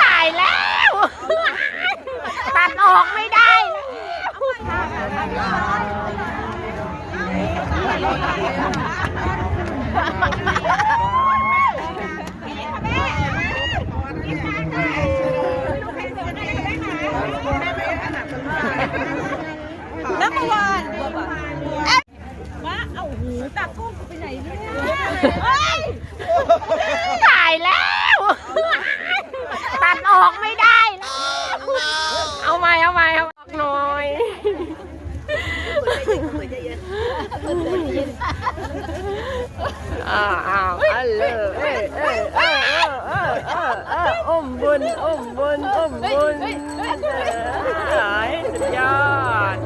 ตายแล้ว ตัดออกไม่ได้แล้วน้ำมาวานว่าเอาหูตากล้งไปไหนเนี่ย อกไม่ได้แล้วเอาไหม่เอาไหม่เอาออหน่อยอ้าวอ้าวอัเลอ้ยเอ้ยเอ้เอ้เอ้เอ้ยเอ้ยอมบุญอมบุญอมบุญหายสุดยอด